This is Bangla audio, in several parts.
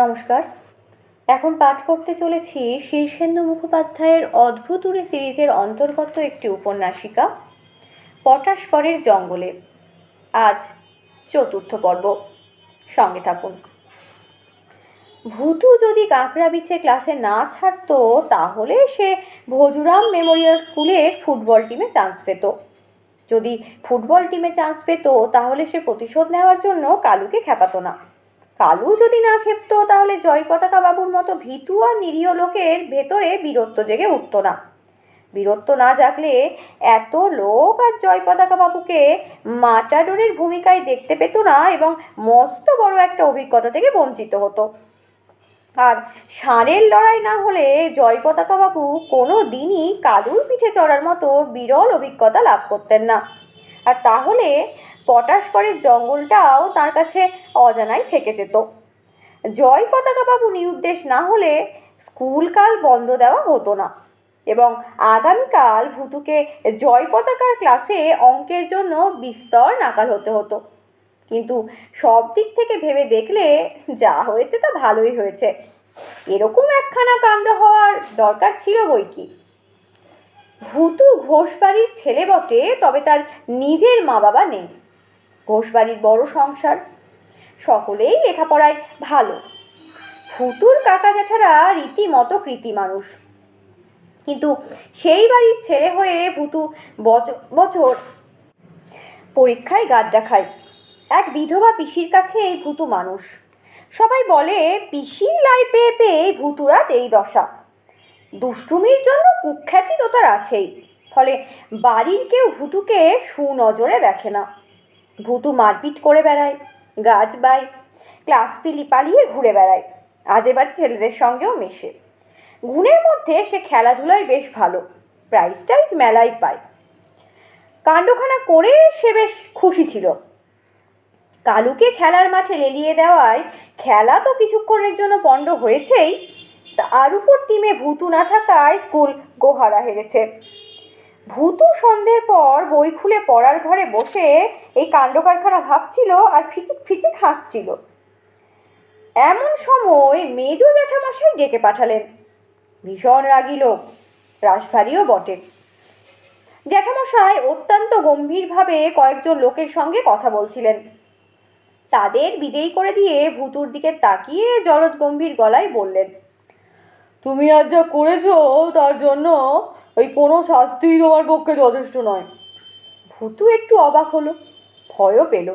নমস্কার। এখন পাঠ করতে চলেছি শীর্ষেন্দু মুখোপাধ্যায়ের অদ্ভুতুরে সিরিজের অন্তর্গত একটি উপন্যাসিকা পটাশকরের জঙ্গলে। আজ চতুর্থ পর্ব। সঙ্গে থাকুন। ভূতু যদি কাঁকড়া বিছে ক্লাসে না ছাড়তো, তাহলে সে ভজুরাম মেমোরিয়াল স্কুলের ফুটবল টিমে চান্স পেত। যদি ফুটবল টিমে চান্স পেত, তাহলে সে প্রতিশোধ নেওয়ার জন্য কালুকে খেপাতো না। কালু যদি না খেপতো তাহলে জয় পতাকা বাবুর মতো ভীতু আর নিরীহ লোকের ভেতরে বীরত্ব জেগে উঠতো না। বীরত্ব না জাগলে এত লোক আর জয় পতাকা বাবুকে মাটাডোরের ভূমিকায় দেখতে পেত না এবং মস্ত বড় একটা অভিজ্ঞতা থেকে বঞ্চিত হতো। আর ষাঁড়ের লড়াই না হলে জয় পতাকা বাবু কোনো দিনই কালুর পিঠে চড়ার মতো বিরল অভিজ্ঞতা লাভ করতেন না। আর তাহলে পটাশকরের জঙ্গলটাও তার কাছে অজানাই থেকে যেত। জয় পতাকা বাবু নিরুদ্দেশ না হলে স্কুলকাল বন্ধ দেওয়া হতো না এবং আগামীকাল ভুতুকে জয় পতাকার ক্লাসে অঙ্কের জন্য বিস্তর নাকাল হতে হতো। কিন্তু সব দিক থেকে ভেবে দেখলে যা হয়েছে তা ভালোই হয়েছে। এরকম একখানা কাণ্ড হওয়ার দরকার ছিল বই কি? ভূতু ঘোষবাড়ির ছেলে বটে, তবে তার নিজের মা বাবা নেই। ঘোষবাড়ির বড় সংসার। সকলেই লেখাপড়ায় ভালো। ভুতুর কাকা জ্যাঠারা রীতিমতো কৃতি মানুষ। কিন্তু সেই বাড়ির ছেলে হয়ে ভুতু বছ- বছর পরীক্ষায় গাড্ডা খায়। এক বিধবা পিসির কাছে এই ভূতু মানুষ। সবাই বলে, পিসির লাই পেয়ে পেয়ে ভূতুরাজ এই দশা। দুষ্টুমির জন্য কুখ্যাতি তো তার আছেই। ফলে বাড়ির কেউ ভুতুকে সুনজরে দেখে না। ভূতু মারপিট করে বেড়ায়, গাছ বাই ক্লাস পিলি পালিয়ে ঘুরে বেড়ায় আজে বাজে ছেলেদের সঙ্গেও মেশে। গুণের মধ্যে সে খেলাধুলায় বেশ ভালো প্রাইজ টাইজ মেলায় পায়। কাণ্ডখানা করে সে বেশ খুশি ছিল। কালুকে খেলার মাঠে লেলিয়ে দেওয়ায় খেলা তো কিছুক্ষণের জন্য পণ্ড হয়েছেই তার উপর টিমে ভূতু না থাকায় স্কুল গোহারা হেরেছে। ভূতু সন্ধ্যের পর বই খুলে পড়ার ঘরে বসে এই কাণ্ড কারখানা ভাবছিল আর ফিচিক ফিচিক হাসছিল। এমন সময় মেজ জ্যাঠামশাই ডেকে পাঠালেন। ভীষণ রাগী লোক, রাশভারীও বটে। জ্যাঠামশাই অত্যন্ত গম্ভীরভাবে কয়েকজন লোকের সঙ্গে কথা বলছিলেন। তাদের বিদেয় করে দিয়ে ভুতুর দিকে তাকিয়ে জলদ গম্ভীর গলায় বললেন তুমি আজ যা করেছ, তার জন্য ওই কোনো শাস্তিই তোমার পক্ষে যথেষ্ট নয়। ভূতু একটু অবাক হলো, ভয়ও পেল।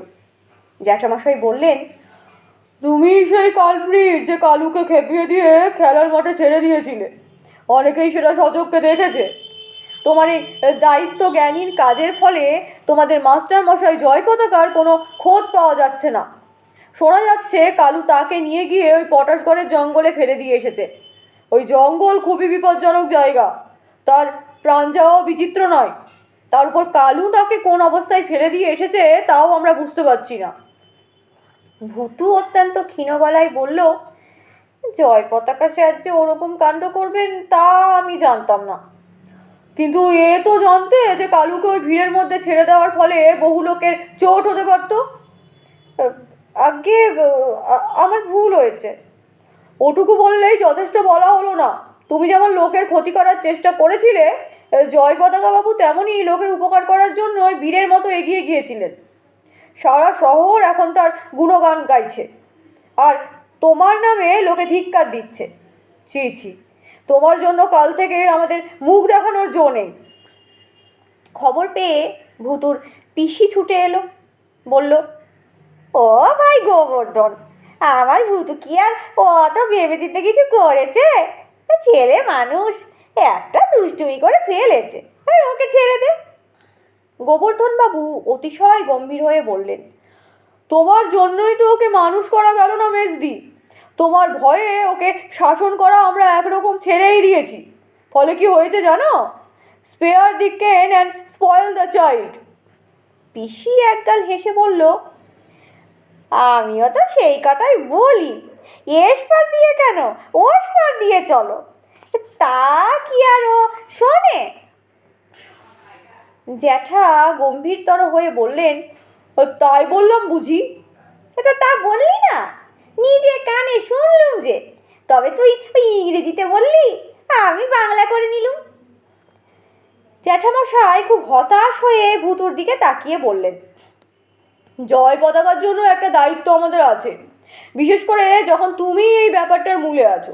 জ্যাঠামশাই বললেন, তুমি সেই কালপ্রিট যে কালুকে খেপিয়ে দিয়ে খেলার মাঠে ছেড়ে দিয়েছিলে। অনেকেই সেটা সচক্ষে দেখেছে। তোমার এই দায়িত্ব জ্ঞানীর কাজের ফলে তোমাদের মাস্টার মশাই জয় পতাকার কোনো খোঁজ পাওয়া যাচ্ছে না। শোনা যাচ্ছে কালু তাকে নিয়ে গিয়ে ওই পটাশগড়ের জঙ্গলে ফেলে দিয়ে এসেছে। ওই জঙ্গল খুবই বিপজ্জনক জায়গা। তার প্রাণ যাওয়াও বিচিত্র নয়। তার উপর কালু তাকে কোন অবস্থায় ফেলে দিয়ে এসেছে তাও আমরা বুঝতে পারছি না। ভূতু অত্যন্ত ক্ষীণ গলায় বলল, জয় পতাকা সাহায্যে ওরকম কাণ্ড করবেন তা আমি জানতাম না। কিন্তু এ তো জানতে যে কালুকে ওই ভিড়ের মধ্যে ছেড়ে দেওয়ার ফলে বহু লোকের চোট হতে পারতো। আগে আমার ভুল হয়েছে। ওটুকু বললেই যথেষ্ট বলা হলো না। তুমি যেমন লোকের ক্ষতি করার চেষ্টা করেছিলে জয় পতাকা বাবু তেমনই লোকের উপকার করার জন্য ওই বীরের মতো এগিয়ে গিয়েছিলেন। সারা শহর এখন তার গুণগান গাইছে। আর তোমার নামে লোকে ধিক্কার দিচ্ছে। ছি ছি, তোমার জন্য কাল থেকে আমাদের মুখ দেখানোর জো নেই। খবর পেয়ে ভুতুর পিসি ছুটে এলো, বলল, ও ভাই গোবর্ধন আমার ভূতু কি আর অত ভেবেচিন্তে কিছু করেছে? ছেলে মানুষ, একটা দুষ্টুমি করে ফেলেছে। ওকে ছেড়ে দে। গোবর্ধন বাবু অতিশয় গম্ভীর হয়ে বললেন, তোমার জন্যই তো ওকে মানুষ করা গেল না মেজদি। তোমার ভয়ে ওকে শাসন করা আমরা একরকম ছেড়েই দিয়েছি। ফলে কি হয়েছে জানো? Spare the cane and spoil the child পিসি একগাল হেসে বলল আমিও তো সেই কথাই বলি। এসপার দিয়ে কেন? ওসপার দিয়ে চলো। তা কি আর ও শোনে? জ্যাঠা গম্ভীরতর হয়ে বললেন "ও, তাই বললাম বুঝি। এটা তা বললি না। নিজে কানে শুনলুম যে। তবে তুই ওই ইংরেজিতে বললি আমি বাংলা করে নিলুম। জ্যাঠামশাই খুব হতাশ হয়ে ভুতুর দিকে তাকিয়ে বললেন জয় পতাকার জন্য একটা দায়িত্ব আমাদের আছে। বিশেষ করে যখন তুমি এই ব্যাপারটার মূলে আছো।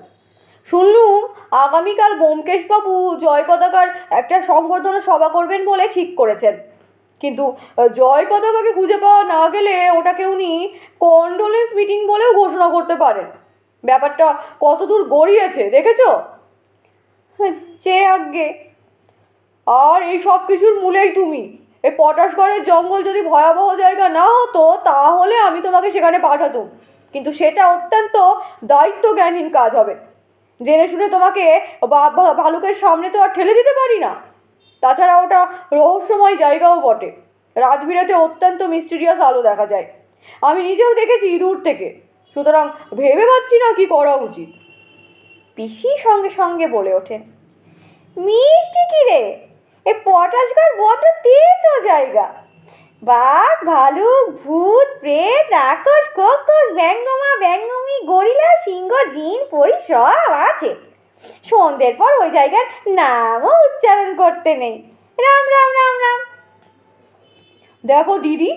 শুনলুম আগামীকাল ব্যোমকেশবাবু জয় পতাকার একটা সংবর্ধনা সভা করবেন বলে ঠিক করেছেন। কিন্তু জয় পতাকাকে খুঁজে পাওয়া না গেলে ওটাকে উনি কন্ডোলেন্স মিটিং বলেও ঘোষণা করতে পারেন। ব্যাপারটা কতদূর গড়িয়েছে, দেখেছ? চে আজ্ঞে। আর এই সব কিছুর মূলেই তুমি। এই পটাশগড়ের জঙ্গল যদি ভয়াবহ জায়গা না হতো, তাহলে আমি তোমাকে সেখানে পাঠাতুম। কিন্তু সেটা অত্যন্ত দায়িত্বজ্ঞানহীন কাজ হবে। জেনে শুনে তোমাকে ভালুকের সামনে তো আর ঠেলে দিতে পারি না। তাছাড়া ওটা রহস্যময় জায়গাও বটে। রাতবিরাতে অত্যন্ত মিস্টিরিয়াস আলো দেখা যায়। আমি নিজেও দেখেছি দূর থেকে। সুতরাং ভেবে পাচ্ছি না কি করা উচিত। পিসি সঙ্গে সঙ্গে বলে ওঠেন মিষ্টি কি রে? এ পটাশগড় বড় তেতো জায়গা। বাঘ, ভালুক, ভূত, প্রেত, রাক্ষস কক্ষস ব্যঙ্গমা, ব্যঙ্গমি, গরিলা, সিংহ, জিন, পরি সব আছে। সন্ধ্যের পর ওই জায়গার নামও উচ্চারণ করতে নেই। রাম রাম রাম রাম। দেখো দিদি,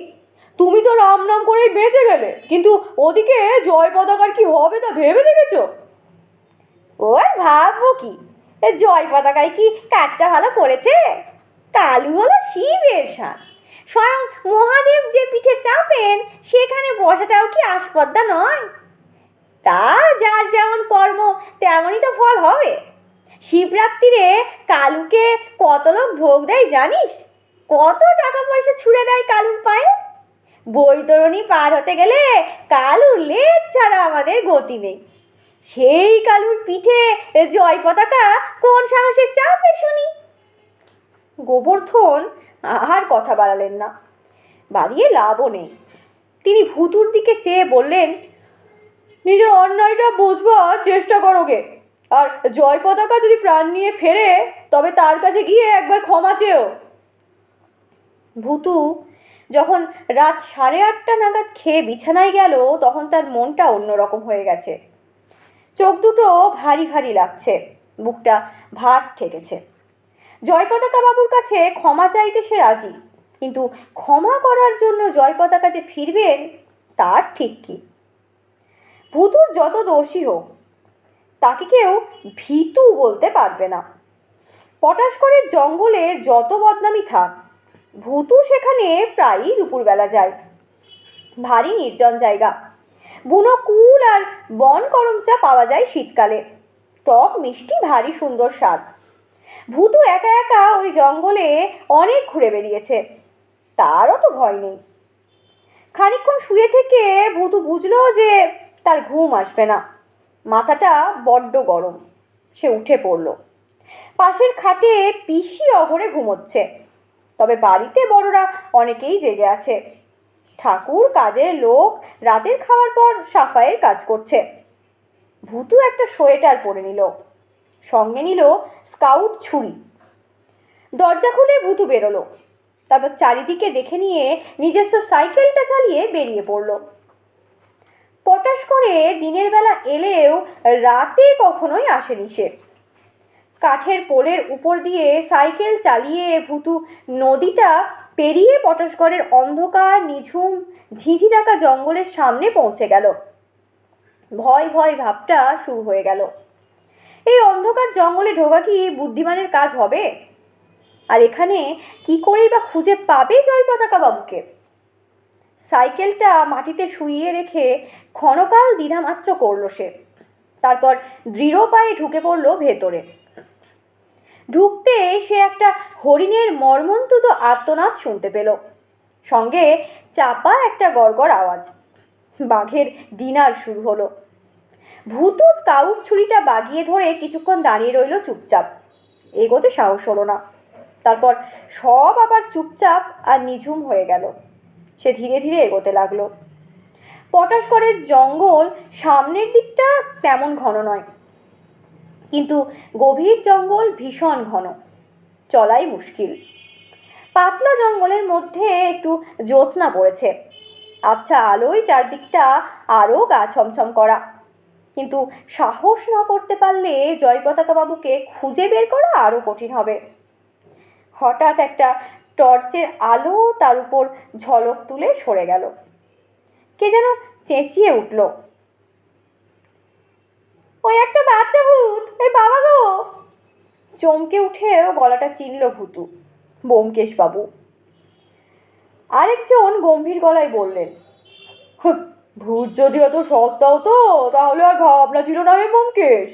তুমি তো রাম নাম করেই বেঁচে গেলে, কিন্তু ওদিকে জয় পতাকার কি হবে তা ভেবে দেখেছ? ওর ভাববো কি? জয় পতাকায় কি কাজটা ভালো করেছে? কালু হলো শিবের সান স্বয়ং মহাদেব যে পিঠে চাপেন, সেখানে বসাটাও কি আস্পর্দা নয়? তা যার যেমন কর্ম, তেমনই তো ফল হবে। শিবরাত্রিরে কালুকে কত লোক ভোগ দেয় জানিস? কত টাকা পয়সা ছুড়ে দেয় কালুর পায়ে? বৈতরণী পার হতে গেলে কালুর লেজ ছাড়া আমাদের গতি নেই। সেই কালুর পিঠে জয় পতাকা কোন সাহসে চাপে শুনি? গোবর্ধন আর কথা বাড়ালেন না। বাড়িয়ে লাভও নেই। তিনি ভুতুর দিকে চেয়ে বললেন, নিজের অন্যায়টা বোঝবার চেষ্টা করো করোগে আর জয় পতাকা যদি প্রাণ নিয়ে ফেরে, তবে তার কাছে গিয়ে একবার ক্ষমা চেয়েও। ভুতু যখন রাত সাড়ে আটটা নাগাদ খেয়ে বিছানায় গেল, তখন তার মনটা অন্যরকম হয়ে গেছে। চোখ দুটো ভারী ভারী লাগছে, বুকটা ভাত ঠেকেছে। জয় পতাকা বাবুর কাছে ক্ষমা চাইতে সে রাজি, কিন্তু ক্ষমা করার জন্য জয় পতাকা যে ফিরবেন তার ঠিক কি? ভূতুর যত দোষী হোক, তাকে কেউ ভীতু বলতে পারবে না। পটাশগড়ের জঙ্গলের যত বদনামি থাক, ভূতু সেখানে প্রায়ই দুপুরবেলা যায়। ভারী নির্জন জায়গা। বুনো কুল আর বন করমচা পাওয়া যায় শীতকালে। টক, মিষ্টি, ভারী, সুন্দর স্বাদ। ভূতু একা একা ওই জঙ্গলে অনেক ঘুরে বেরিয়েছে তারও তো ভয় নেই। খানিকক্ষণ শুয়ে থেকে ভূতু বুঝলো যে তার ঘুম আসবে না। মাথাটা বড্ড গরম। সে উঠে পড়ল। পাশের খাটে পিসি অঘরে ঘুমোচ্ছে। তবে বাড়িতে বড়রা অনেকেই জেগে আছে। ঠাকুর কাজের লোক রাতের খাওয়ার পর সাফাইয়ের কাজ করছে। ভূতু একটা সোয়েটার পরে নিল, সঙ্গে নিল স্কাউট ছুরি। দরজা খুলে ভূতু বেরোলো, তারপর চারিদিকে দেখে নিয়ে নিজস্ব সাইকেলটা চালিয়ে বেরিয়ে পড়ল। পটাশ করে দিনের বেলা এলেও রাতে কখনোই আসেনি সে। কাঠের পোলের উপর দিয়ে সাইকেল চালিয়ে ভুতু নদীটা পেরিয়ে পটাশগড়ের অন্ধকার, নিঝুম ঝিঝি ডাকা জঙ্গলের সামনে পৌঁছে গেল। ভয় ভয় ভাবটা শুরু হয়ে গেল। এই অন্ধকার জঙ্গলে ঢোকা কি বুদ্ধিমানের কাজ হবে? আর এখানে কি করেই বা খুঁজে পাবে জয় পতাকা বাবুকে? সাইকেলটা মাটিতে শুইয়ে রেখে ক্ষণকাল দ্বিধামাত্র করল সে। তারপর দৃঢ় পায়ে ঢুকে পড়ল ভেতরে। ঢুকতে সে একটা হরিণের মর্মন্তুদ আর্তনাদ শুনতে পেল। সঙ্গে চাপা একটা গড়গড় আওয়াজ। বাঘের ডিনার শুরু হলো। ভূতু স্কাউট ছুরিটা বাগিয়ে ধরে কিছুক্ষণ দাঁড়িয়ে রইল চুপচাপ। এগোতে সাহস হলো না। তারপর সব আবার চুপচাপ আর নিঝুম হয়ে গেল। সে ধীরে ধীরে এগোতে লাগল। পটাশগড়ের জঙ্গল সামনের দিকটা তেমন ঘন নয়। কিন্তু গভীর জঙ্গল ভীষণ ঘন। চলাই মুশকিল। পাতলা জঙ্গলের মধ্যে একটু জ্যোৎস্না পড়েছে। আচ্ছা আলোয় চারদিকটা আরও গা ছমছম করা। কিন্তু সাহস না করতে পারলে জয়পতাকা বাবুকে খুঁজে বের করা আরও কঠিন হবে। হঠাৎ একটা টর্চের আলো তার উপর ঝলক তুলে সরে গেল। কে যেন চেঁচিয়ে উঠল। ওই একটা বাচ্চা ভূত এই বাবা গো। চমকে উঠেও গলাটা চিনল ভূতু বোমকেশ বাবু আরেকজন গম্ভীর গলায় বললেন "হুঁ, ভূত যদি অত সস্তা হতো তাহলে আর ভাবনা ছিল না বোমকেশ।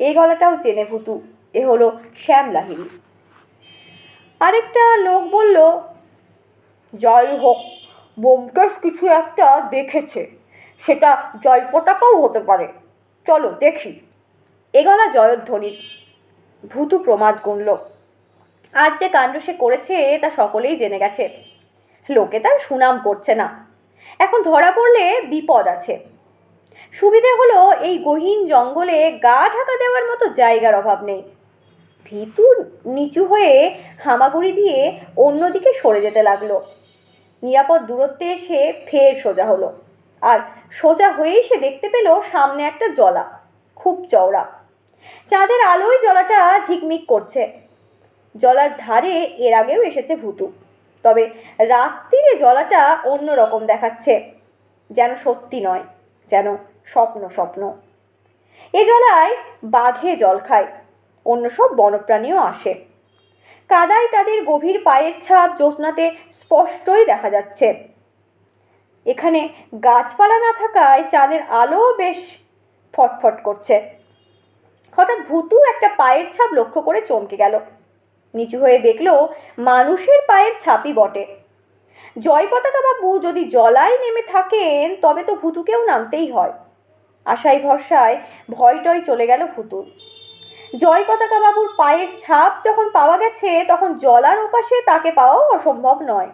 এই গলাটাও চেনে ভূতু এ হলো শ্যাম লাহিড়ী আরেকটা লোক বলল যাই হোক বোমকেশ কিছু একটা দেখেছে সেটা জয় পতাকাও হতে পারে। চলো দেখি। এগলা গলা জয়ধ্বনির ভূতু প্রমাদ গুনল। আজ যে কাণ্ড সে করেছে তা সকলেই জেনে গেছে। লোকে তার সুনাম করছে না। এখন ধরা পড়লে বিপদ আছে। সুবিধে হলো এই গহীন জঙ্গলে গা ঢাকা দেওয়ার মতো জায়গার অভাব নেই। ভীতু নিচু হয়ে হামাগুড়ি দিয়ে অন্যদিকে সরে যেতে লাগল। নিরাপদ দূরত্বে এসে ফের সোজা হলো। আর সোজা হয়েই সে দেখতে পেল সামনে একটা জলা, খুব চওড়া। চাঁদের আলোয় জলাটা ঝিকমিক করছে। জলার ধারে এর আগেও এসেছে ভুতু, তবে রাত্রিরে জলাটা অন্য রকম দেখাচ্ছে, যেন সত্যি নয়, যেন স্বপ্ন স্বপ্ন। এ জলায় বাঘে জল খায়, অন্য সব বনপ্রাণীও আসে। কাদায় তাদের গভীর পায়ের ছাপ জ্যোৎস্নাতে স্পষ্টই দেখা যাচ্ছে। এখানে গাছপালা না থাকায় চাঁদের আলো বেশ ফটফট করছে। হঠাৎ ভুতু একটা পায়ের ছাপ লক্ষ্য করে চমকে গেল। নিচু হয়ে দেখল মানুষের পায়ের ছাপই বটে। জয় পতাকা বাবু যদি জলায় নেমে থাকেন, তবে তো ভুতুকেও নামতেই হয়। আশায় ভরসায় ভয়টয় চলে গেল ভুতুর জয় পতাকা বাবুর পায়ের ছাপ যখন পাওয়া গেছে, তখন জলার ওপাশে তাকে পাওয়াও অসম্ভব নয়।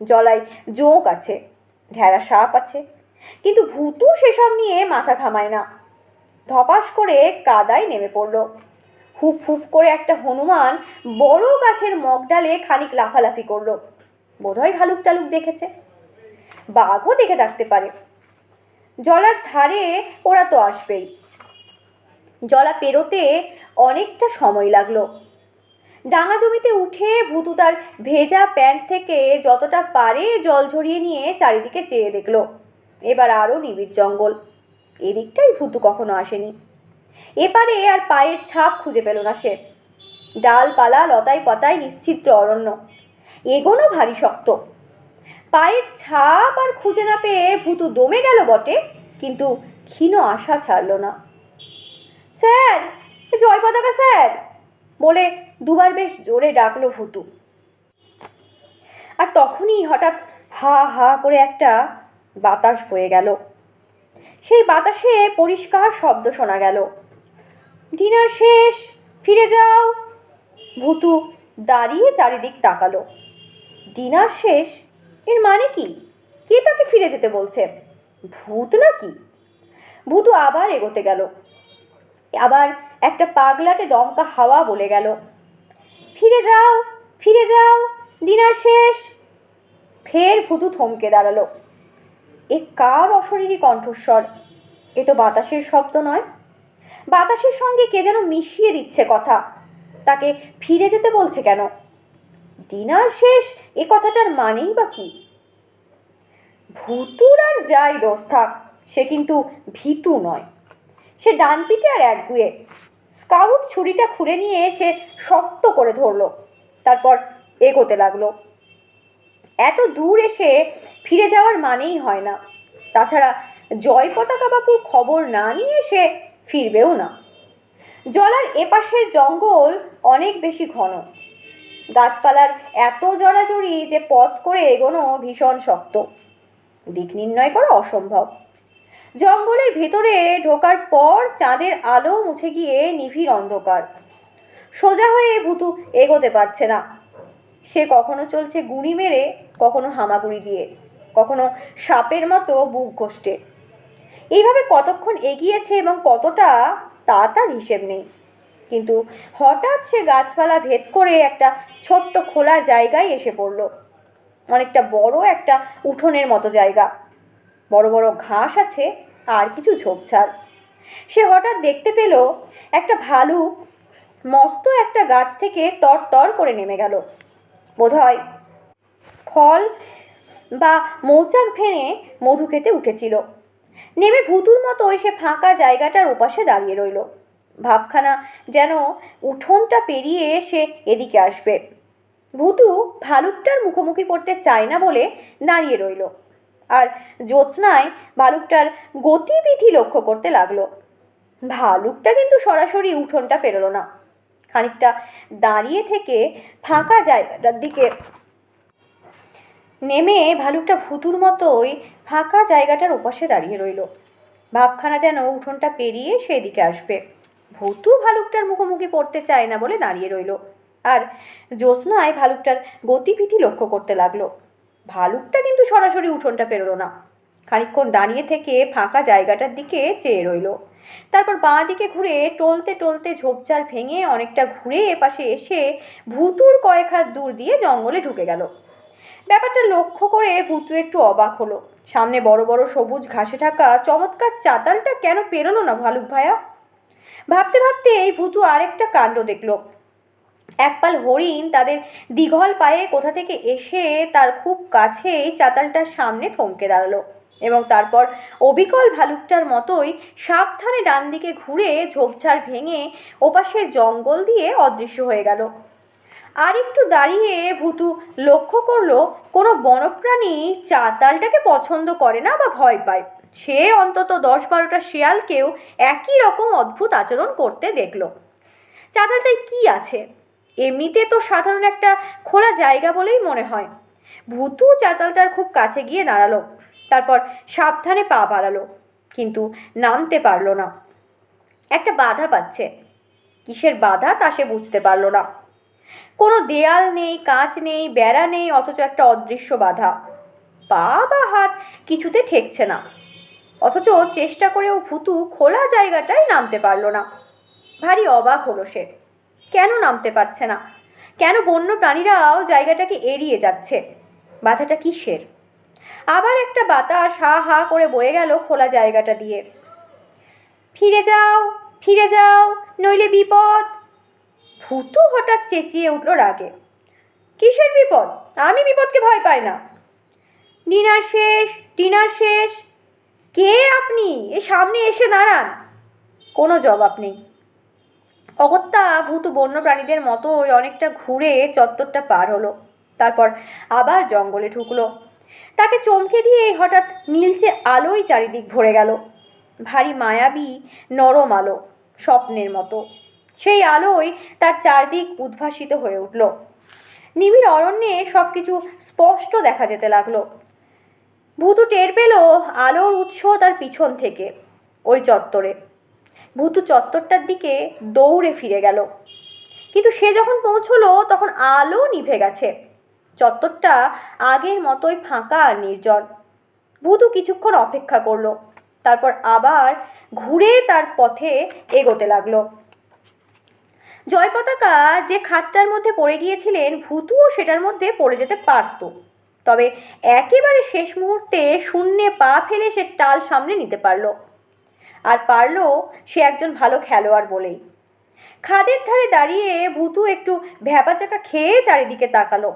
জলায় জোঁক আছে। ঢেড়া সাপ আছে। কিন্তু ভূতু সেসব নিয়ে মাথা ঘামায় না। ধপাস করে কাদায় নেমে পড়ল। হুপ হুপ করে একটা হনুমান বড় গাছের মগডালে খানিক লাফালাফি করল। বোধহয় ভালুক টালুক দেখেছে। বাঘও দেখে থাকতে পারে। জলার ধারে ওরা তো আসবেই। জলা পেরোতে অনেকটা সময় লাগল। ডাঙা জমিতে উঠে ভুতু তার ভেজা প্যান্ট থেকে যতটা পারে জল ঝরিয়ে নিয়ে চারিদিকে চেয়ে দেখল। এবার আরও নিবিড় জঙ্গল। এদিকটাই ভুতু কখনো আসেনি। এপারে আর পায়ের ছাপ খুঁজে পেল না সে। ডালপালা, লতায় পাতায় নিশ্চিত্র অরণ্য। এগোনো ভারী শক্ত। পায়ের ছাপ আর খুঁজে না পেয়ে ভুতু দমে গেল বটে, কিন্তু ক্ষীণ আশা ছাড়ল না। স্যার, জয় পতাকা, স্যার! বলে দুবার বেশ জোরে ডাকলো ভুতু। আর তখনই হঠাৎ হা হা করে একটা বাতাস বয়ে গেল। সেই বাতাসে পরিষ্কার শব্দ শোনা গেল। ডিনার শেষ, ফিরে যাও। ভুতু দাঁড়িয়ে চারিদিক তাকালো। ডিনার শেষ? এর মানে কি? কে তাকে ফিরে যেতে বলছে? ভূত নাকি? ভূতু আবার এগোতে গেল। আবার একটা পাগলাটে দমকা হাওয়া বলে গেল, ফিরে যাও ফিরে যাও, ডিনার শেষ। ফের ভুতু থমকে দাঁড়াল। এ কার অশরীরী কণ্ঠস্বর? এ তো বাতাসের শব্দ নয়। বাতাসের সঙ্গে কে যেন মিশিয়ে দিচ্ছে কথা। তাকে ফিরে যেতে বলছে কেন? ডিনার শেষ, এ কথাটার মানেই বা কি? ভুতুর আর যাই দোষ থাক সে কিন্তু ভীতু নয়। সে ডান পিঠে আর একগুয়ে স্কাউট ছুরিটা খুঁড়ে নিয়ে সে শক্ত করে ধরলো, তারপর এগোতে লাগল। এত দূর এসে ফিরে যাওয়ার মানেই হয় না। তাছাড়া জয় পতাকা বাপুর খবর না নিয়ে সে ফিরবেও না। জলার এপাশের জঙ্গল অনেক বেশি ঘন। গাছপালার এত জড়াজড়ি যে পথ করে এগোনো ভীষণ শক্ত। দিক নির্ণয় করা অসম্ভব। জঙ্গলের ভেতরে ঢোকার পর চাঁদের আলো মুছে গিয়ে নিভির অন্ধকার। সোজা হয়ে ভুতু এগোতে পারছে না। সে কখনো চলছে গুঁড়ি মেরে, কখনো হামাগুড়ি দিয়ে, কখনো সাপের মতো বুক ঘষ্টে এইভাবে কতক্ষণ এগিয়েছে এবং কতটা, তা তার হিসেব নেই। কিন্তু হঠাৎ সে গাছপালা ভেদ করে একটা ছোট্ট খোলা জায়গায় এসে পড়ল। অনেকটা বড় একটা উঠোনের মতো জায়গা। বড় বড় ঘাস আছে, আর কিছু ঝোপঝাড়। সে হঠাৎ দেখতে পেল একটা ভালুক মস্ত একটা গাছ থেকে তর তর করে নেমে গেল। বোধহয় ফল বা মৌচাক ভেঙে মধু খেতে উঠেছিল। নেমে ভুতুর মতো সে ফাঁকা জায়গাটার ওপাশে দাঁড়িয়ে রইল। ভাবখানা যেন উঠোনটা পেরিয়ে সে এদিকে আসবে। ভুতু ভালুকটার মুখোমুখি পড়তে চায় না বলে দাঁড়িয়ে রইল। আর জ্যোৎস্নায় ভালুকটার গতিবিধি লক্ষ্য করতে লাগল। ভালুকটা কিন্তু সরাসরি উঠোনটা পেরোলো না। খানিকটা দাঁড়িয়ে থেকে ফাঁকা জায়গাটার দিকে নেমে ভালুকটা ভুতুর মতোই ফাঁকা জায়গাটার ওপাশে দাঁড়িয়ে রইল। ভাবখানা যেন উঠোনটা পেরিয়ে সেদিকে আসবে। ভূতু ভালুকটার মুখোমুখি পড়তে চায় না বলে দাঁড়িয়ে রইল। আর জ্যোৎস্নায় ভালুকটার গতিবিধি লক্ষ্য করতে লাগল। ভালুকটা কিন্তু সরাসরি উঠোনটা পেরোলো না। খানিকক্ষণ দাঁড়িয়ে থেকে ফাঁকা জায়গাটার দিকে চেয়ে রইল। তারপর বাঁ দিকে ঘুরে টলতে টলতে ঝোপঝাড় ভেঙে অনেকটা ঘুরে এপাশে এসে ভুতুর কয়েক হাত দূর দিয়ে জঙ্গলে ঢুকে গেল। ব্যাপারটা লক্ষ্য করে ভুতু একটু অবাক হলো। সামনে বড় বড় সবুজ ঘাসে থাকা চমৎকার চাতালটা কেন পেরোলো না ভালুক ভায়া? ভাবতে ভাবতে এই ভুতু আরেকটা কাণ্ড দেখল। একপাল হরিণ তাদের দীঘল পায়ে কোথা থেকে এসে তার খুব কাছেই চাতালটার সামনে থমকে দাঁড়াল এবং তারপর অবিকল ভালুকটার মতোই সাবধানে ডান দিকে ঘুরে ঝোপঝাড় ভেঙে ওপাশের জঙ্গল দিয়ে অদৃশ্য হয়ে গেল। আর একটু দাঁড়িয়ে ভুতু লক্ষ্য করল, কোনো বনপ্রাণী চাতালটাকে পছন্দ করে না বা ভয় পায়। সে অন্তত দশ বারোটা শেয়ালকেও একই রকম অদ্ভুত আচরণ করতে দেখল। চাতালটায় কি আছে? এমনিতে তো সাধারণ একটা খোলা জায়গা বলেই মনে হয়। ভূতু চাতালটার খুব কাছে গিয়ে দাঁড়াল, তারপর সাবধানে পা বাড়ালো, কিন্তু নামতে পারল না। একটা বাধা পাচ্ছে। কিসের বাধা তা সে বুঝতে পারল না। কোনো দেয়াল নেই, কাঁচ নেই, বেড়া নেই, অথচ একটা অদৃশ্য বাধা। পা বা হাত কিছুতে ঠেকছে না। অথচ চেষ্টা করেও ভুতু খোলা জায়গাটায় নামতে পারল না। ভারী অবাক হলো সে। কেন নামতে পারছে না? কেন বন্য প্রাণীরাও জায়গাটাকে এড়িয়ে যাচ্ছে? বাধাটা কিসের? আবার একটা বাতাস হা হা করে বয়ে গেল খোলা জায়গাটা দিয়ে। ফিরে যাও ফিরে যাও, নইলে বিপদ। ভূতু হঠাৎ চেঁচিয়ে উঠল রাগে। কিসের বিপদ? আমি বিপদকে ভয় পাই না। ডিনার শেষ ডিনার শেষ। কে আপনি? এ সামনে এসে দাঁড়ান। কোনো জবাব নেই। অগত্যা ভূত বন্য প্রাণীদের মতোই অনেকটা ঘুরে চত্বরটা পার হলো। তারপর আবার জঙ্গলে ঢুকলো। তাকে চমকে দিয়ে হঠাৎ নীলচে আলোয় চারিদিক ভরে গেল। ভারী মায়াবী নরম আলো স্বপ্নের মতো। সেই আলোয় তার চারদিক উদ্ভাসিত হয়ে উঠল। নিবিড় অরণ্যে সব কিছু স্পষ্ট দেখা যেতে লাগল। ভূতু টের পেল আলোর উৎস তার পিছন থেকে, ওই চত্বরে। ভূতু চত্বরটার দিকে দৌড়ে ফিরে গেল। কিন্তু সে যখন পৌঁছলো, তখন আলো নিভে গেছে। চত্বরটা আগের মতোই ফাঁকা আর নির্জন। ভূতু কিছুক্ষণ অপেক্ষা করল, তারপর আবার ঘুরে তার পথে এগোতে লাগল। জয় পতাকা যে খাতটার মধ্যে পড়ে গিয়েছিলেন, ভূতুও সেটার মধ্যে পড়ে যেতে পারত। তবে একেবারে শেষ মুহূর্তে শূন্যে পা ফেলে সে টাল সামনে নিতে পারল। আর পারল সে একজন ভালো খেলোয়াড় বলেই। খাদের ধারে দাঁড়িয়ে ভূতু একটু ভ্যাপাচাকা খেয়ে চারিদিকে তাকালো।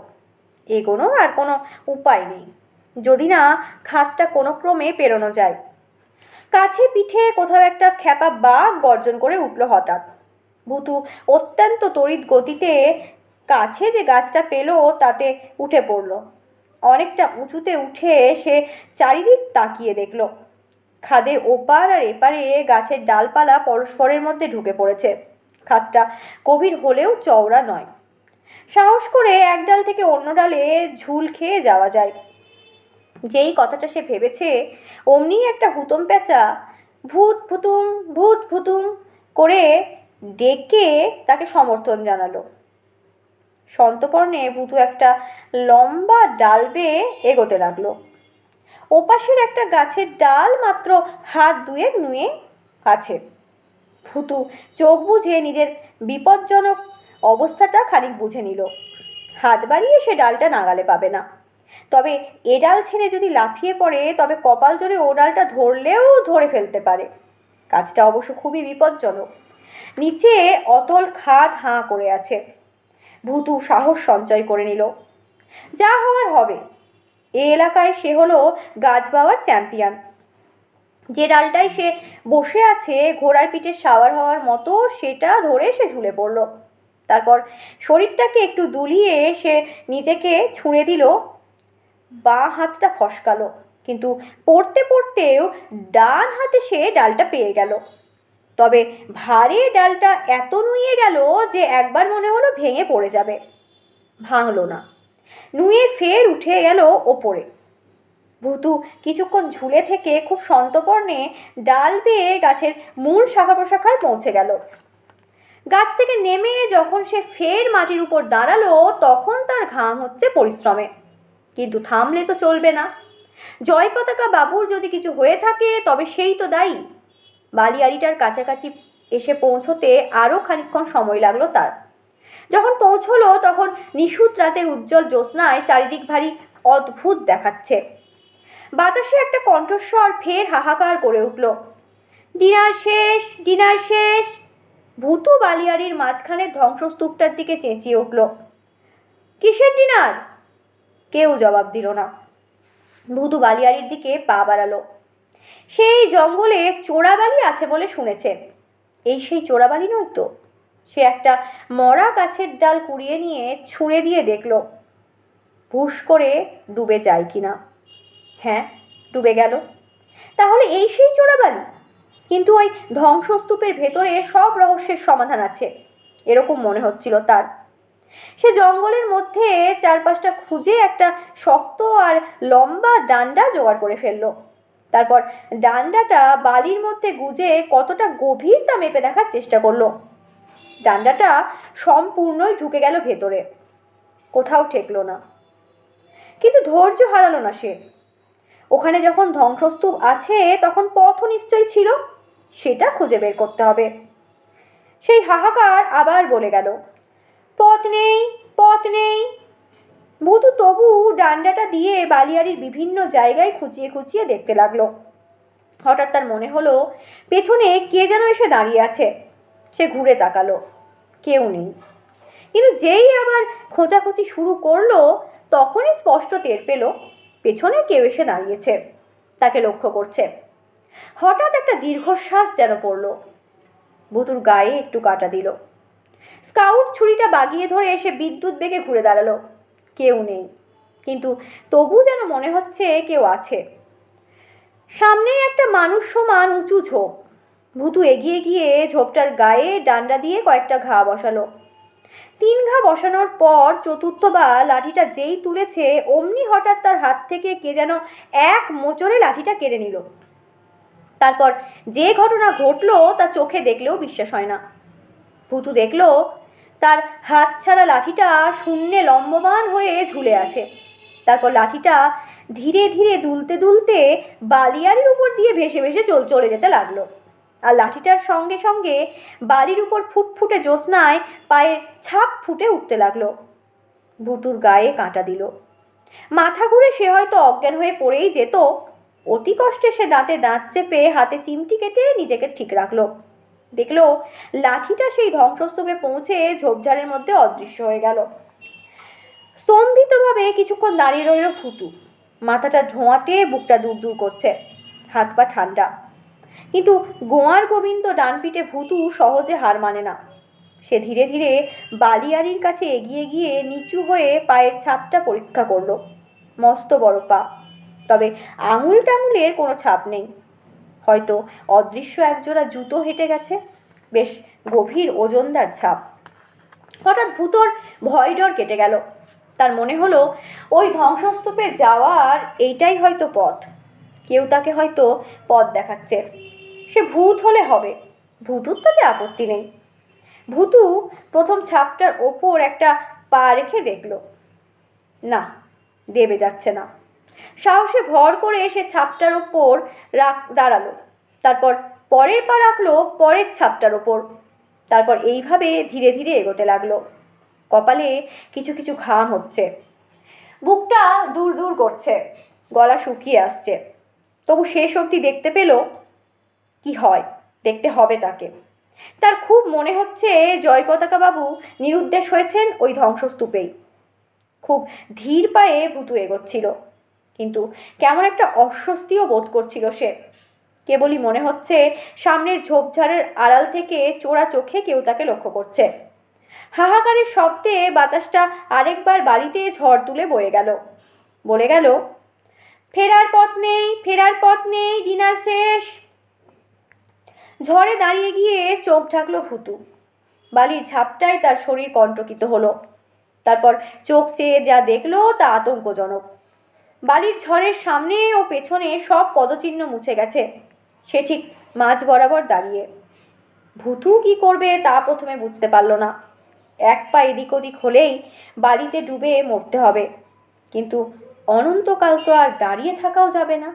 এগোনোর আর কোনো উপায় নেই। যদি না, খাতটা কোনো ক্রমে পেরোনো যায়। কাছে পিঠে কোথাও একটা খ্যাপা বাঘ গর্জন করে উঠল হঠাৎ। ভূতু অত্যন্ত তড়িৎ গতিতে কাছে যে গাছটা পেল তাতে উঠে পড়ল। অনেকটা উঁচুতে উঠে সে চারিদিক তাকিয়ে দেখল। খাদের ওপার আর এপারে গাছের ডালপালা পরস্পরের মধ্যে ঢুকে পড়েছে। খাদটা গভীর হলেও চওড়া নয়। সাহস করে এক ডাল থেকে অন্য ডালে ঝুল খেয়ে যাওয়া যায়। যেই কথাটা সে ভেবেছে, অমনি একটা হুতম পেঁচা ভূত ভুতুম ভূত ভুতুম করে ডেকে তাকে সমর্থন জানালো। সন্তপর্ণে ভূতু একটা লম্বা ডাল বেয়ে এগোতে লাগল। ওপাশের একটা গাছের ডাল মাত্র হাত দুয়েক নুয়ে আছে। ভুতু চোখ বুঝে নিজের বিপজ্জনক অবস্থাটা খানিক বুঝে নিল। হাত বাড়িয়ে সে ডালটা নাগালে পাবে না। তবে এ ডাল ছেড়ে যদি লাফিয়ে পড়ে, তবে কপাল জোরে ও ডালটা ধরলেও ধরে ফেলতে পারে। কাজটা অবশ্য খুবই বিপজ্জনক। নিচে অতল খাদ হাঁ করে আছে। ভূতু সাহস সঞ্চয় করে নিল। যা হওয়ার হবে। এ এলাকায় সে হলো গাছ বাওয়ার চ্যাম্পিয়ন। যে ডালটায় সে বসে আছে, ঘোড়ার পিঠে সাওয়ার হওয়ার মতো সেটা ধরে সে ঝুলে পড়ল। তারপর শরীরটাকে একটু দুলিয়ে সে নিজেকে ছুঁড়ে দিল, বাঁ হাতটা ফসকালো। কিন্তু পড়তে পড়তেও ডান হাতে সে ডালটা পেয়ে গেল। তবে ভারে ডালটা এত নুয়ে গেল যে একবার মনে হলো ভেঙে পড়ে যাবে। ভাঙলো না। নুয়ে ফের উঠে গেল ওপরে। ভূতু কিছুক্ষণ ঝুলে থেকে খুব সন্তপর্ণে ডাল পেয়ে গাছের মূল শাখা প্রশাখায় পৌঁছে গেল। গাছ থেকে নেমে যখন সে ফের মাটির উপর দাঁড়াল, তখন তার ঘাম হচ্ছে পরিশ্রমে। কিন্তু থামলে তো চলবে না। জয় পতাকা বাবুর যদি কিছু হয়ে থাকে, তবে সেই তো দায়ী। বালিয়াড়িটার কাছাকাছি এসে পৌঁছতে আরও খানিকক্ষণ সময় লাগল তার। যখন পৌঁছলো, তখন নিশুত রাতের উজ্জ্বল জ্যোৎস্নায় চারিদিক ভারী অদ্ভুত দেখাচ্ছে। বাতাসে একটা কণ্ঠস্বর ফের হাহাকার করে উঠল। ডিনার শেষ ডিনার শেষ! ভূতু বালিয়াড়ির মাঝখানে ধ্বংসস্তূপটার দিকে চেঁচিয়ে উঠল। কিসের ডিনার? কেউ জবাব দিল না। ভূতু বালিয়াড়ির দিকে পা বাড়ালো। সেই জঙ্গলে চোরাবালি আছে বলে শুনেছে। এই সেই চোরাবালি নয় তো? সে একটা মরা গাছের ডাল কুড়িয়ে নিয়ে ছুঁড়ে দিয়ে দেখল, ভুস করে ডুবে যায় কিনা হ্যাঁ ডুবে গেল। তাহলে এই সেই চোরাবালি? কিন্তু ওই ধ্বংসস্তূপের ভেতরে সব রহস্যের সমাধান আছে। এরকম মনে হচ্ছিল তার। সে জঙ্গলের মধ্যে চারপাশটা খুঁজে একটা শক্ত আর লম্বা ডান্ডা জোগাড় করে ফেলল। তারপর ডান্ডাটা বালির মধ্যে গুজে কতটা গভীর তা মেপে দেখার চেষ্টা করল। ডান্ডাটা সম্পূর্ণই ঢুকে গেল ভেতরে। কোথাও ঠেকলো না। কিন্তু ধৈর্য হারালো না সে। ওখানে যখন ধ্বংসস্তূপ আছে, তখন পথও নিশ্চয়ই ছিল। সেটা খুঁজে বের করতে হবে। সেই হাহাকার আবার বলে গেল, পথ নেই পথ নেই। ভূতু তবু ডান্ডাটা দিয়ে বালিয়াড়ির বিভিন্ন জায়গায় খুঁচিয়ে খুঁচিয়ে দেখতে লাগল। হঠাৎ তার মনে হলো, পেছনে কে যেন এসে দাঁড়িয়ে আছে। সে ঘুরে তাকালো। কেউ নেই। কিন্তু যেই আবার খোঁচাখুচি শুরু করল, তখনই স্পষ্ট টের পেল, পেছনে কেউ এসে দাঁড়িয়েছে। তাকে লক্ষ্য করছে। হঠাৎ একটা দীর্ঘশ্বাস যেন পড়ল। ভুতুর গায়ে একটু কাটা দিল। স্কাউট ছুরিটা বাগিয়ে ধরে এসে বিদ্যুৎ বেগে ঘুরে দাঁড়াল। কেউ নেই। কিন্তু তবু যেন মনে হচ্ছে কেউ আছে। সামনেই একটা মানুষ সমান উঁচু ঝোপ। ভুতু এগিয়ে গিয়ে ঝোপটার গায়ে ডান্ডা দিয়ে কয়েকটা ঘা বসালো। তিন ঘা বসানোর পর চতুর্থ বা লাঠিটা যেই তুলেছে, অমনি হঠাৎ তার হাত থেকে কে যেন এক মোচড়ে লাঠিটা কেড়ে নিল। তারপর যে ঘটনা ঘটলো তা চোখে দেখলেও বিশ্বাস হয় না। ভুতু দেখল, তার হাত ছাড়া লাঠিটা শূন্যে লম্বমান হয়ে ঝুলে আছে। তারপর লাঠিটা ধীরে ধীরে দুলতে দুলতে বালিয়ারির উপর দিয়ে ভেসে ভেসে চল, চলে যেতে লাগল। আর লাঠিটার সঙ্গে সঙ্গে বালির উপর ফুটফুটে জ্যোৎস্নায় পায়ের ছাপ ফুটে উঠতে লাগল। ভুটুর গায়ে কাঁটা দিল। মাথা ঘুরে সে হয়তো অজ্ঞান হয়ে পড়েই যেত। অতি কষ্টে সে দাঁতে দাঁত চেপে হাতে চিমটি কেটে নিজেকে ঠিক রাখল। দেখল লাঠিটা সেই ধ্বংসস্তূপে পৌঁছে ঝোপঝাড়ের মধ্যে অদৃশ্য হয়ে গেল। স্তম্ভিতভাবে কিছুক্ষণ দাঁড়িয়ে রইল ফুটু মাথাটা ধোঁয়াটে, বুকটা দূর দূর করছে। হাত পা ঠান্ডা। কিন্তু গোয়ার গোবিন্দ ডান পিঠে ভুতু সহজে হার মানে না। সে ধীরে ধীরে বালিয়াড়ির কাছে এগিয়ে গিয়ে নিচু হয়ে পায়ের ছাপটা পরীক্ষা করল। মস্ত বড় পা। তবে আঙুল টাঙুলের কোনো ছাপ নেই। হয়তো অদৃশ্য একজোড়া জুতো হেঁটে গেছে। বেশ গভীর ওজনদার ছাপ। হঠাৎ ভূতর ভয় ডর কেটে গেল। তার মনে হলো, ওই ধ্বংসস্তূপে যাওয়ার এইটাই হয়তো পথ। কেউ তাকে হয়তো পথ দেখাচ্ছে। সে ভূত হলে হবে। ভূতুর তাতে আপত্তি নেই। ভূতু প্রথম ছাপটার ওপর একটা পা রেখে দেখল। না, দেবে যাচ্ছে না। সাহসে ভর করে সে ছাপটার ওপর রাখ, দাঁড়াল। তারপর পরের পা রাখল পরের ছাপটার ওপর। তারপর এইভাবে ধীরে ধীরে এগোতে লাগল। কপালে কিছু কিছু ঘাম হচ্ছে। বুকটা দূর দূর করছে। গলা শুকিয়ে আসছে। তবু শেষ অবধি দেখতে পেল কি হয়, দেখতে হবে তাকে। তার খুব মনে হচ্ছে জয় পতাকা বাবু নিরুদ্দেশ হয়েছেন ওই ধ্বংসস্তূপেই। খুব ধীর পায়ে ভুতু এগোচ্ছিল, কিন্তু কেমন একটা অস্বস্তিও বোধ করছিল সে। কেবলই মনে হচ্ছে সামনের ঝোপঝাড়ের আড়াল থেকে চোরা চোখে কেউ তাকে লক্ষ্য করছে। হাহাকারের শব্দে বাতাসটা আরেকবার বালিতে ঝড় তুলে বয়ে গেল। বলে গেল ফেরার পথ নেই, ফেরার পথ নেই, ডিনার শেষ। ঝড়ে দাঁড়িয়ে গিয়ে চোখ ঢাকলো ভুতু। বালির ঝাপটায় তার শরীর কণ্টকিত হলো। তারপর চোখ চেয়ে যা দেখল তা আতঙ্কজনক। বালির ঝড়ের সামনে ও পেছনে সব পদচিহ্ন মুছে গেছে। সে ঠিক মাঝ বরাবর দাঁড়িয়ে। ভুতু কি করবে তা প্রথমে বুঝতে পারল না। এক পা এদিক ওদিক হলেই বালিতে ডুবে মরতে হবে। কিন্তু অনন্তকাল তো আর দাঁড়িয়ে থাকাও যাবে না।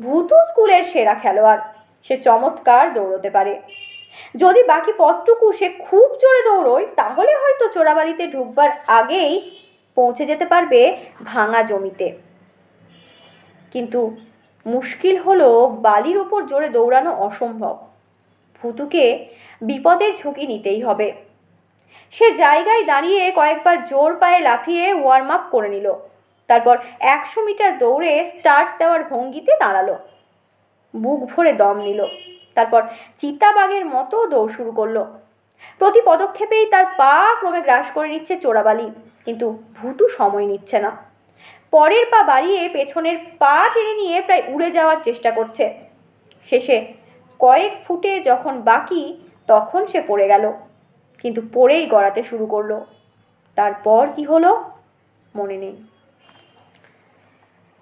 ভূতু স্কুলের সেরা খেলোয়াড়, সে চমৎকার দৌড়তে পারে। যদি বাকি পথটুকু সে খুব জোরে দৌড়োয়, তাহলে হয়তো চোরাবালিতে ঢুকবার আগেই পৌঁছে যেতে পারবে ভাঙা জমিতে। কিন্তু মুশকিল হলো বালির ওপর জোরে দৌড়ানো অসম্ভব। ভুতুকে বিপদের ঝুঁকি নিতেই হবে। সে জায়গায় দাঁড়িয়ে কয়েকবার জোর পায়ে লাফিয়ে ওয়ার্ম আপ করে নিল। তারপর একশো মিটার দৌড়ে স্টার্ট দেওয়ার ভঙ্গিতে দাঁড়াল। বুক ভরে দম নিল। তারপর চিতাবাঘের মতো দৌড় শুরু করল। প্রতি পদক্ষেপেই তার পা ক্রমে গ্রাস করে নিচ্ছে চোরাবালি, কিন্তু ভূতু সময় নিচ্ছে না। পরের পা বাড়িয়ে পেছনের পা টেনে নিয়ে প্রায় উড়ে যাওয়ার চেষ্টা করছে। শেষে কয়েক ফুটে যখন বাকি, তখন সে পড়ে গেল, কিন্তু পড়েই গড়াতে শুরু করল। তারপর কি হলো? মনে নেই।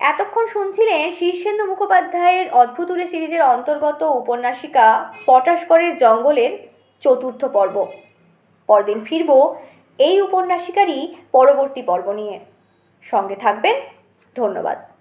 এতক্ষণ শুনছিলেন শীর্ষেন্দু মুখোপাধ্যায়ের অদ্ভুতুরে সিরিজের অন্তর্গত উপন্যাসিকা পটাশকরের জঙ্গলের চতুর্থ পর্ব। পরদিন ফিরব এই উপন্যাসিকারই পরবর্তী পর্ব নিয়ে। সঙ্গে থাকবেন, ধন্যবাদ।